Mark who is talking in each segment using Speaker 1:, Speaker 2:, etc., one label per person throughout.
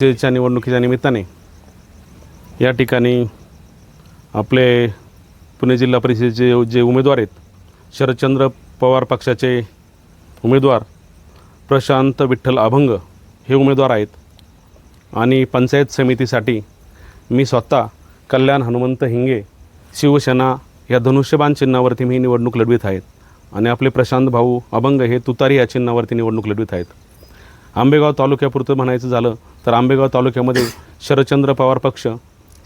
Speaker 1: च्या निवडणुकीच्या निमित्ताने या ठिकाणी आपले पुणे जिल्हा परिषदेचे जे उमेदवार आहेत शरदचंद्र पवार पक्षाचे उमेदवार प्रशांत विठ्ठल अभंग हे उमेदवार आहेत आणि पंचायत समितीसाठी मी स्वतः कल्याण हनुमंत हिंगे शिवसेना या धनुष्यबाण चिन्हावरती मी निवडणूक लढवित आहेत आणि आपले प्रशांत भाऊ अभंग हे तुतारी या चिन्हावरती निवडणूक लढवित आहेत. आंबेगाव तालुक्यापुरतं म्हणायचं झालं तर आंबेगाव तालुक्यामध्ये शरदचंद्र पवार पक्ष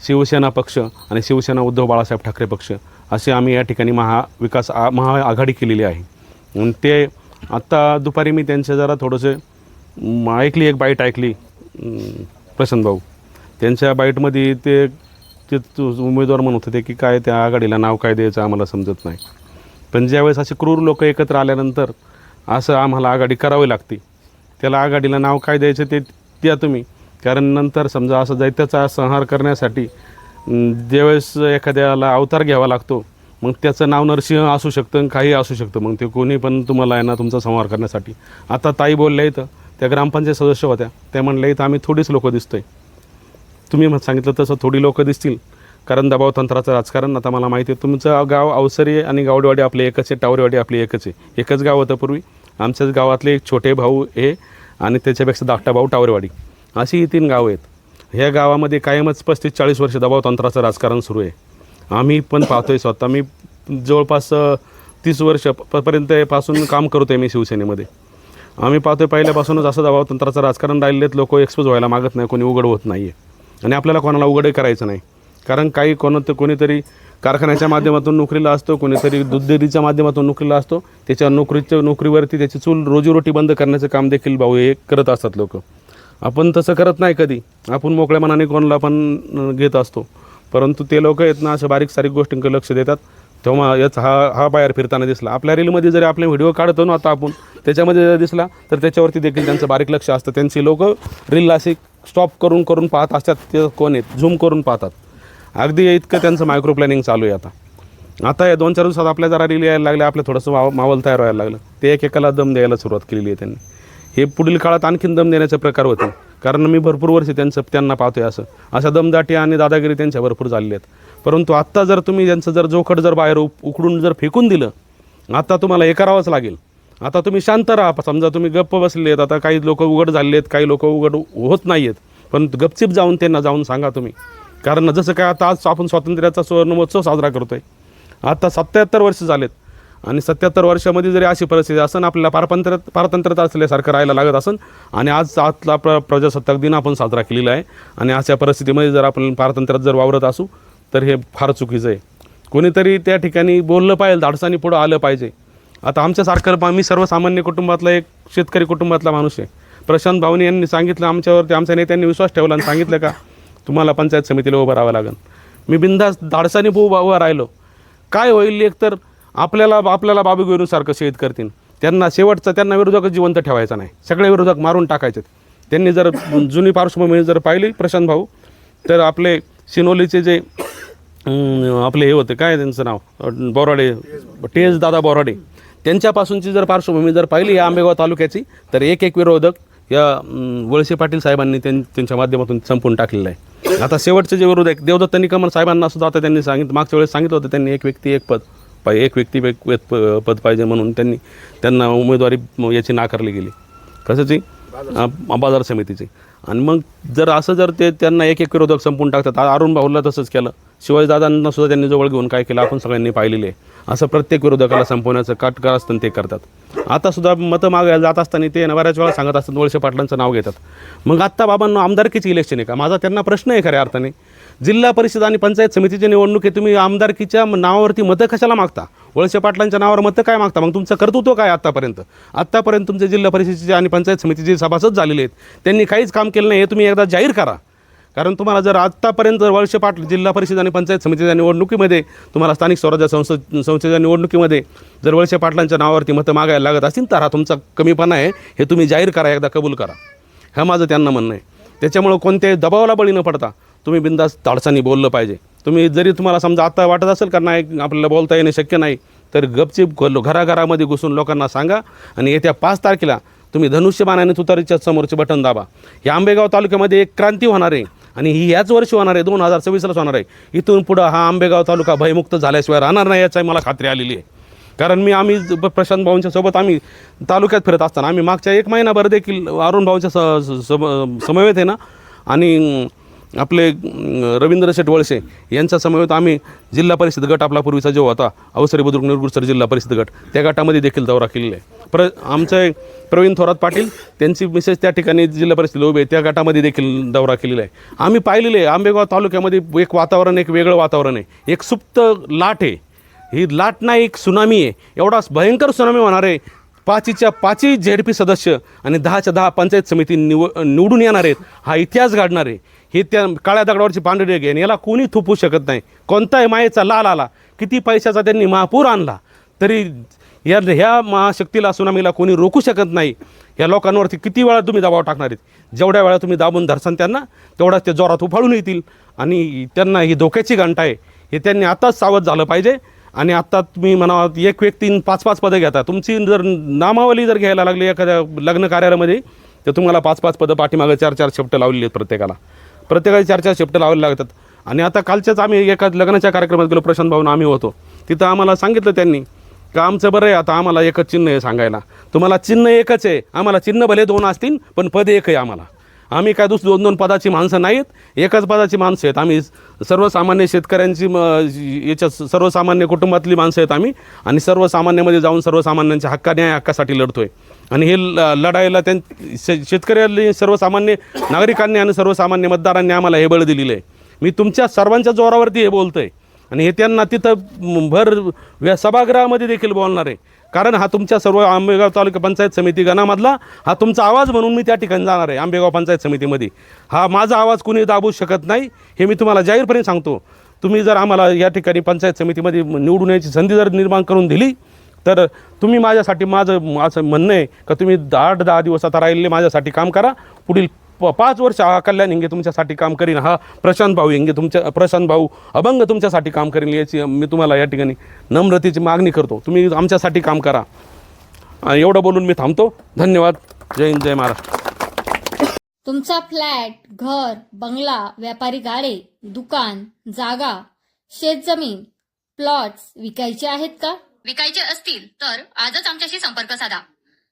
Speaker 1: शिवसेना पक्ष आणि शिवसेना उद्धव बाळासाहेब ठाकरे पक्ष असे आम्ही या ठिकाणी महाविकास आ महाआघाडी केलेली आहे. ते आत्ता दुपारी मी त्यांच्या जरा थोडंसं ऐकली एक बाईट ऐकली प्रसन्न भाऊ. त्यांच्या बाईटमध्ये ते ते तु- उमेदवार म्हणत होते की काय त्या आघाडीला नाव काय द्यायचं आम्हाला समजत नाही. पण ज्यावेळेस असे क्रूर लोक एकत्र आल्यानंतर असं आम्हाला आघाडी करावी लागते. त्याला आघाडीला नाव काय द्यायचं ते द्या तुम्ही. कारण नंतर समजा असं दैत्याचा संहार करण्यासाठी ज्यावेळेस एखाद्याला अवतार घ्यावा लागतो मग त्याचं नाव नरसिंह असू शकतं आणि काही असू शकतं. मग ते कोणी पण तुम्हाला आहे ना तुमचा संहार करण्यासाठी. आता ताई बोलल्या इथं त्या ग्रामपंचायत सदस्य होत्या. त्या म्हणल्या इथं आम्ही थोडीच लोकं दिसतोय. तुम्ही मग सांगितलं तसं थोडी लोकं दिसतील. कारण दबाव तंत्राचं राजकारण आता मला माहिती आहे तुमचं गाव अवसरी आणि गावडेवाडी आपले एकच आहे टावरेवाडी आपली एकच आहे. एकच गाव होतं पूर्वी. आमच्याच गावातले एक छोटे भाऊ हे आणि त्याच्यापेक्षा धाकटा भाऊ टावरेवाडी. अशी ही तीन गावं आहेत. ह्या गावामध्ये कायमच पस्तीस चाळीस वर्ष दबाव तंत्राचं राजकारण सुरू आहे. आम्ही पण पाहतोय स्वतः. मी जवळपास तीस वर्ष प- कामपासून काम मी शिवसेनेमध्ये. आम्ही पाहतोय पहिल्यापासूनच असं दबाव तंत्राचं राजकारण राहिलेत लोक एक्सपोज व्हायला मागत नाही कोणी उघड होत नाही आहे आणि आपल्याला कोणाला उघडही करायचं नाही. कारण काही कोणतं कोणीतरी कारखान्याच्या माध्यमातून नोकरीला असतो कोणीतरी दूध डेअरीच्या माध्यमातून नोकरीला असतो त्याच्या नोकरीच्या नोकरीवरती त्याची चूल रोजीरोटी बंद करण्याचं काम देखील भाऊ हे करत असतात लोक. आपण तसं करत नाही कधी. आपण मोकळ्या मनाने कोणाला पण घेत असतो. परंतु ते लोक आहेत ना अशा बारीक सारीक गोष्टींकडे लक्ष देतात. तेव्हा याच हा हा बाहेर फिरताना दिसला. आपल्या रीलमध्ये जरी आपले व्हिडिओ काढतो ना आता आपण त्याच्यामध्ये जर दिसला तर त्याच्यावरती देखील त्यांचं बारीक लक्ष असतं. त्यांची लोक रीलला अशी स्टॉप करून करून पाहत असतात. ते कोण आहेत? झूम करून पाहतात. अगदी इतकं त्यांचं मायक्रो प्लॅनिंग चालू आहे आता. आता या दोन चार दिवसात आपल्या जरा रिली यायला लागल्या आपलं थोडंसं माव मावल तयार व्हायला लागलं. ते एकेकाला दम द्यायला सुरुवात केलेली आहे त्यांनी. हे पुढील काळात आणखीन दम देण्याचे प्रकार होते कारण मी भरपूर वर्ष त्यांचं त्यांना पाहतोय असं. अशा दमदाटी आणि दादागिरी त्यांच्या भरपूर झालेल्या आहेत. परंतु आत्ता जर तुम्ही त्यांचं जर जोखड जर बाहेर उकडून जर फेकून दिलं आता तुम्हाला हे करावंच लागेल. आता तुम्ही शांत राहा. समजा तुम्ही गप्प बसले आहेत. आता काही लोक उघड झाले आहेत काही लोक उघड होत नाही आहेत पण गपचिप जाऊन त्यांना जाऊन सांगा तुम्ही. कारण जसं काय आता आज आपण स्वातंत्र्याचा सुवर्णमहोत्सव साजरा करतोय. आता सत्याहत्तर वर्ष झालेत. आणि सत्याहत्तर वर्षामध्ये जरी अशी परिस्थिती असेल आपल्याला पारतंत्र पारतंत्र्यता असल्यासारखं राहायला लागत असेल आणि आज आजला प्र प्रजासत्ताक दिन आपण साजरा केलेला आहे. आणि अशा परिस्थितीमध्ये जर आपण पारतंत्र्यात जर वावरत असू तर हे फार चुकीचं आहे. कोणीतरी त्या ठिकाणी बोललं पाहिजे धाडसाने पुढं आलं पाहिजे. आता आमच्यासारखं बा- मी सर्वसामान्य कुटुंबातला एक शेतकरी कुटुंबातला माणूस आहे. प्रशांत भावनी यांनी सांगितलं आमच्यावरती आमच्या नेत्यांनी विश्वास ठेवला आणि सांगितलं का तुम्हाला पंचायत समितीला उभं राहावं लागेल. मी बिंदास धाडसाने उभा उभा राहिलो. काय होईल एकतर आपल्याला आपल्याला बाबू गेरूसारखं शहीद करतील. त्यांना शेवटचा त्यांना विरोधक जिवंत ठेवायचा नाही. सगळे विरोधक मारून टाकायचे त्यांनी जर जुनी पार्श्वभूमी जर पाहिली प्रशांत भाऊ तर आपले सिनोलीचे जे आपले हे होते काय त्यांचं नाव? बोराडे बोराडे एस दादा बोराडे. त्यांच्यापासूनची जर पार्श्वभूमी जर पाहिली या आंबेगाव तालुक्याची तर एक एक विरोधक या वळसे पाटील साहेबांनी त्यां त्यांच्या माध्यमातून संपून टाकलेलं आहे. आता शेवटचे जे विरोधक देवदत्त कमल साहेबांना सुद्धा आता त्यांनी सांगितलं मागच्या वेळेस सांगितलं होतं त्यांनी एक व्यक्ती एक पद पाय एक व्यक्ती एक प- पद पाहिजे म्हणून त्यांनी त्यांना उमेदवारी याची नाकारली गेली. कशाची बाजार समितीची. आणि मग जर असं जर ते त्यांना एक एक विरोधक संपून टाकतात अरुण भाऊला तसंच केलं. शिवाजीदादांना सुद्धा त्यांनी जवळ घेऊन काय केलं आपण सगळ्यांनी पाहिलेले आहे. असं प्रत्येक विरोधकाला संपवण्याचं काटकार असतं ते करतात. आता सुद्धा मतं मागायला जात असताना ते बऱ्याच वेळा सांगत असतात वळसे पाटलांचं नाव घेतात. मग आत्ता बाबांना आमदारकीची इलेक्शन आहे का? माझा त्यांना प्रश्न आहे खऱ्या अर्थाने. जिल्हा परिषद आणि पंचायत समितीची निवडणूक आहे तुम्ही आमदारकीच्या नावावरती मतं कशाला मागता? वळसे पाटलांच्या नावावर मतं काय मागता? मग तुमचं कर्तृत्व काय आत्तापर्यंत? आत्तापर्यंत तुमचे जिल्हा परिषदेचे आणि पंचायत समितीचे सभासद झालेले आहेत. त्यांनी काहीच काम केलं नाही हे तुम्ही एकदा जाहीर करा. कारण तुम्हाला जर आत्तापर्यंत जर वर्ष पाटील जिल्हा परिषद आणि पंचायत समितीच्या निवडणुकीमध्ये तुम्हाला स्थानिक स्वराज्य संसद संस्थेच्या निवडणुकीमध्ये जर वळसे पाटलांच्या नावावरती मतं मागायला लागत असतील तर हा तुमचा कमीपणा आहे हे तुम्ही जाहीर करा एकदा कबूल करा. हे माझं त्यांना म्हणणं आहे. त्याच्यामुळं कोणत्याही दबावाला बळी न पडता तुम्ही बिंदास धाडसानी बोललं पाहिजे. तुम्ही जरी तुम्हाला समजा आत्ता वाटत असेल का नाही आपल्याला बोलता येणं शक्य नाही तर गपचीप घराघरामध्ये घुसून लोकांना सांगा आणि येत्या पाच तारखेला तुम्ही धनुष्यबाणाने तुतारीच्या समोरचे बटन दाबा. या आंबेगाव तालुक्यामध्ये एक क्रांती होणार आहे आणि ही याच वर्षी होणार आहे दोन हजार सव्वीसलाच होणार आहे. इथून पुढं हा आंबेगाव तालुका भयमुक्त झाल्याशिवाय राहणार नाही याची मला खात्री आलेली आहे. कारण मी आम्ही प्रशांत भाऊंच्या सोबत आम्ही तालुक्यात फिरत असताना आम्ही मागच्या एक महिनाभर देखील अरुण भाऊंच्या स सम समवेत आहे ना आणि आपले रवींद्र शेठ वळसे यांच्या समवेत आम्ही जिल्हा परिषद गट आपला पूर्वीचा जो होता अवसरी बुद्रुक निरगुरसर जिल्हा परिषद गट त्या गटामध्ये देखील दौरा केलेला आहे. प्र आमचे प्रवीण थोरात पाटील त्यांची मिसेस त्या ठिकाणी जिल्हा परिषद उभी आहे, त्या गटामध्ये देखील दौरा केलेला आहे. आम्ही पाहिलेले आहे आंबेगाव तालुक्यामध्ये एक वातावरण एक वेगळं वातावरण आहे. एक सुप्त लाट आहे. ही लाट नाही एक सुनामी आहे. एवढा भयंकर सुनामी होणार आहे. पाचीच्या पाचही झेड पी सदस्य आणि दहाच्या दहा पंचायत समिती निव निवडून येणार आहेत. हा इतिहास घडणार आहे. हे त्या काळ्या दगडावरची पांढरी रेघ आहे आणि याला कोणी थोपू शकत नाही. कोणताही मायेचा लाल आला किती पैशाचा त्यांनी महापूर आणला तरी या ह्या महाशक्तीला सुनामीला कोणी रोखू शकत नाही. या लोकांवरती किती वेळा तुम्ही दबाव टाकणार आहेत? जेवढ्या वेळा तुम्ही दाबून धरसान त्यांना तेवढाच ते जोरात उफाळून येतील. आणि त्यांना ही धोक्याची घंटा आहे. हे त्यांनी आताच सावध झालं पाहिजे. आणि आत्ता तुम्ही म्हणा एक व्यक्ती पाच पाच पदं घेता. तुमची जर नामावली जर घ्यायला लागली एखाद्या लग्न कार्यालयामध्ये तर तुम्हाला पाच पाच पदं पाठीमागे चार चार शेपटं लावलेली आहेत प्रत्येकाला. प्रत्येकाला चार चार शेपटं लावायला लागतात. आणि आता कालच्याच आम्ही एका लग्नाच्या कार्यक्रमात गेलो प्रशांत भाऊन आम्ही होतो. तिथं आम्हाला सांगितलं त्यांनी का आमचं बरं आहे आता? आम्हाला एकच चिन्ह आहे सांगायला. तुम्हाला चिन्ह एकच आहे. आम्हाला चिन्ह भले दोन असतील पण पद एक आहे आम्हाला. आम्ही काय दुसरी दोन दोन पदाची माणसं नाहीत. एकाच पदाची माणसं आहेत आम्ही. सर्वसामान्य शेतकऱ्यांची म याच्या सर्वसामान्य कुटुंबातली माणसं आहेत आम्ही. आणि सर्वसामान्यामध्ये जाऊन सर्वसामान्यांच्या हक्का न्याय हक्कासाठी आहे आणि हे ल लढाईला त्यां शे शेतकऱ्यांनी सर्वसामान्य नागरिकांनी आणि सर्वसामान्य मतदारांनी आम्हाला हे बळ दिलेलं आहे. मी तुमच्या सर्वांच्या जोरावरती हे बोलतो आहे आणि हे त्यांना तिथं भर व्या सभागृहामध्ये देखील बोलणार आहे. कारण हा तुमच्या सर्व आंबेगाव तालुका पंचायत समिती गणामधला हा तुमचा आवाज म्हणून मी त्या ठिकाणी जाणार आहे आंबेगाव पंचायत समितीमध्ये. हा माझा आवाज कुणी दाबू शकत नाही हे मी तुम्हाला जाहीरपणे सांगतो. तुम्ही जर आम्हाला या ठिकाणी पंचायत समितीमध्ये निवडून यायची संधी जर निर्माण करून दिली तर तुम्ही माझ्यासाठी माझं असं म्हणणं आहे का तुम्ही आठ दहा दिवस आता राहिले माझ्यासाठी काम करा पुढील प पाच वर्ष हा कल्याण हिंगे तुमच्यासाठी काम करीन. हा प्रशांत भाऊ हिंगे तुमच्या प्रशांत भाऊ अभंग तुमच्यासाठी काम करीन याची मी तुम्हाला या ठिकाणी नम्रतेची मागणी करतो. तुम्ही आमच्यासाठी काम करा. एवढं बोलून मी थांबतो. धन्यवाद. जय हिंद जय महाराष्ट्र.
Speaker 2: तुमचा फ्लॅट घर बंगला व्यापारी गाडे दुकान जागा शेतजमीन प्लॉट्स विकायचे आहेत का?
Speaker 3: विकायचे असतील तर आजच आमच्याशी संपर्क साधा.